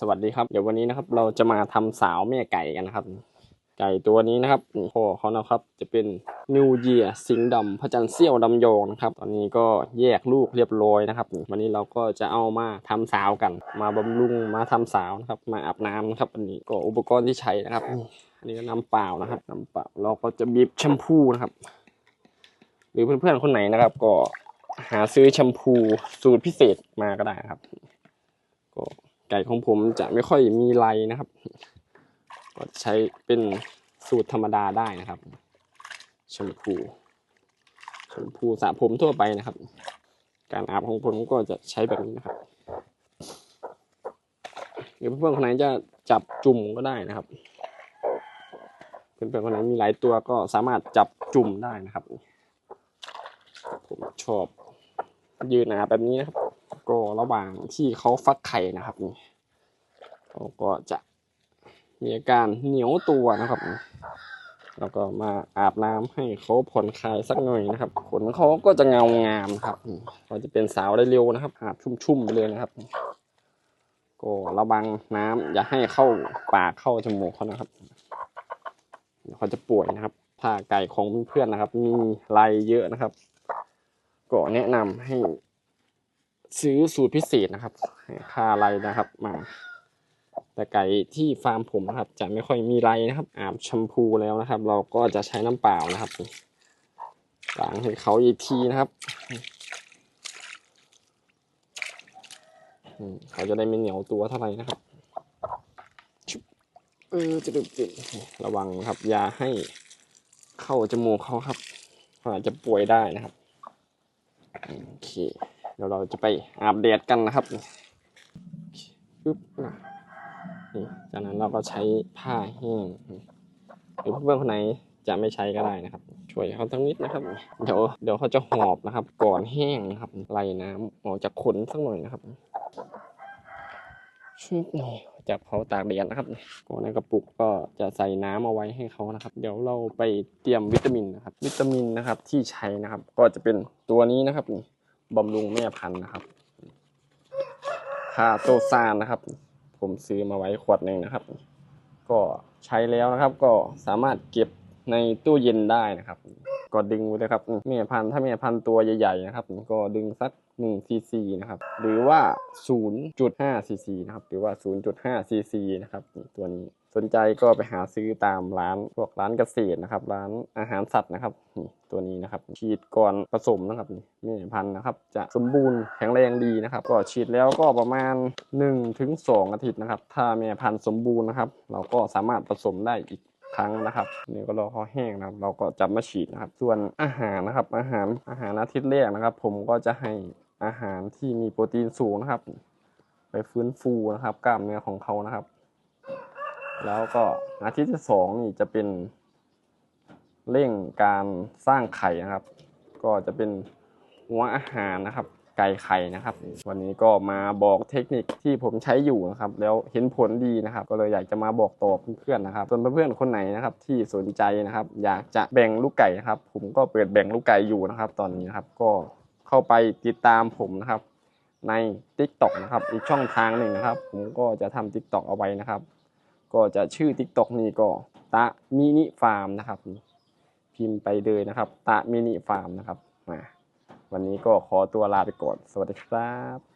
สวัสดีครับเดี๋ยววันนี้นะครับเราจะมาทำสาวแม่ไก่กันนะครับ ไก่ตัวนี้นะครับนี่พ่อเขานะครับจะเป็นนิวเยียสิงห์ดำพระจันทร์เสี้ยวดำโยงนะครับ ตอนนี้ก็แยกลูกเรียบร้อยนะครับวันนี้เราก็จะเอามาทำสาวกัน มาบำรุงมาทำสาวนะครับ มาอาบน้ำนะครับอันนี้ก็อุปกรณ์ที่ใช้นะครับนี่อันนี้ก็น้ำเปล่านะครับน้ำเปล่าเราก็จะบีบแชมพูนะครับ หรือเพื่อนๆคนไหนนะครับ ก็หาซื้อแชมพูสูตรพิเศษมาก็ได้นะครับ ก็ ไก่ของผมจะไม่ค่อยมีไรนะครับ ก็ใช้เป็นสูตรธรรมดาได้นะครับแชมพูแชมพูสระผมทั่วไปนะครับ การอาบของผมก็จะใช้แบบนี้นะครับหรือเพื่อนๆคนไหนจะจับจุ่มก็ได้นะครับเพื่อนๆคนไหนมีหลายตัวก็สามารถจับจุ่มได้นะครับ ผมชอบยืนอาบแบบนี้นะครับ ก็ระหว่างที่เขาฟักไข่นะครับนี่เขาก็จะมีอาการเหนียวตัวนะครับแล้วก็มาอาบน้ำให้เขาผ่อนคลายสักหน่อยนะครับขนเขาก็จะเงางามครับนี่ก็จะเป็นสาวได้เร็วนะครับอาบชุ่มๆไปเลยนะครับ ก็ระวังน้ำอย่าให้เข้าปากเข้าจมูกเขานะครับเขาจะป่วยนะครับถ้าไก่ของเพื่อนๆนะครับ มีไรเยอะนะครับ ก็แนะนำให้ ซื้อสูตรพิเศษนะครับคาไรนะครับ มา แต่ไก่ที่ฟาร์มผมนะครับ จะไม่ค่อยมีไรนะครับ อาบแชมพูแล้วนะครับ เราก็จะใช้น้ำเปล่านะครับล้างให้เขาอีกทีนะครับเขาจะได้ไม่เหนียวตัวเท่าไหร่นะครับเออจะดึกจิระวังครับยาให้เข้าจมูกเขาครับอาจจะป่วยได้นะครับโอเค เดี๋ยวเราจะไปอาบแดดกันนะครับปึ๊บนะนี่จากนั้นเราก็ใช้ผ้าแห้งหรือเพื่อนคนไหนจะไม่ใช้ก็ได้นะครับ ช่วยเขาทั้งนิดนะครับ เดี๋ยวเดี๋ยวเขาจะหอบนะครับ ก่อนแห้งนะครับไล่น้ำออกจากขนสักหน่อยนะครับชุบนี่จับเขาตากแดดนะครับก็ในกระปุกก็จะใส่น้ำเอาไว้ให้เขานะครับ เดี๋ยวเราไปเตรียมวิตามินนะครับ วิตามินนะครับที่ใช้นะครับ ก็จะเป็นตัวนี้นะครับนี่ บำรุงแม่พันธุ์นะครับคาโตซานนะครับ ผมซื้อมาไว้ขวดหนึ่งนะครับ ก็ใช้แล้วนะครับ ก็สามารถเก็บในตู้เย็นได้นะครับ ก็ดึงไว้เลยครับแม่พันธุ์ถ้าแม่พันธุ์ตัวใหญ่ๆนะครับก็ดึงสัก1ซีซีนะครับหรือว่า 0.5ซีซีนะครับหรือว่า 0.5ซีซีนะครับตัวนี้สนใจก็ไปหาซื้อตามร้านพวกร้านเกษตรนะครับ ร้านอาหารสัตว์นะครับตัวนี้นะครับฉีดก่อนผสมนะครับนี่พันนะครับ จะสมบูรณ์แข็งแรงดีนะครับ ก็ฉีดแล้วก็ประมาณ1ถึง2อาทิตย์นะครับ ถ้าแม่พันธุ์สมบูรณ์นะครับ เราก็สามารถผสมได้อีก ครั้งนะครับนี่ก็รอเขาแห้งนะครับ เราก็จะมาฉีดนะครับ ส่วนอาหารนะครับ อาหารอาหารอาทิตย์แรกนะครับ ผมก็จะให้อาหารที่มีโปรตีนสูงนะครับ ไปฟื้นฟูนะครับ กล้ามเนื้อของเขานะครับ แล้วก็อาทิตย์ที่สองนี่จะเป็นเร่งการสร้างไข่นะครับ ก็จะเป็นหัวอาหารนะครับ ไก่ไข่นะครับ วันนี้ก็มาบอกเทคนิคที่ผมใช้อยู่นะครับ แล้วเห็นผลดีนะครับ ก็เลยอยากจะมาบอกต่อเพื่อนๆนะครับ ส่วนเพื่อนๆคนไหนนะครับที่สนใจนะครับ อยากจะแบ่งลูกไก่นะครับ ผมก็เปิดแบ่งลูกไก่อยู่นะครับ ตอนนี้นะครับก็เข้าไปติดตามผมนะครับ ใน TikTok นะครับ อีกช่องทางหนึ่งนะครับ ผมก็จะทำ TikTok เอาไว้นะครับ ก็จะชื่อ TikTok นี่ก็ตะมินิฟาร์มนะครับพิมพ์ไปเลยนะครับ ตะมินิฟาร์มนะครับมา วันนี้ก็ขอตัวลาไปก่อน สวัสดีครับ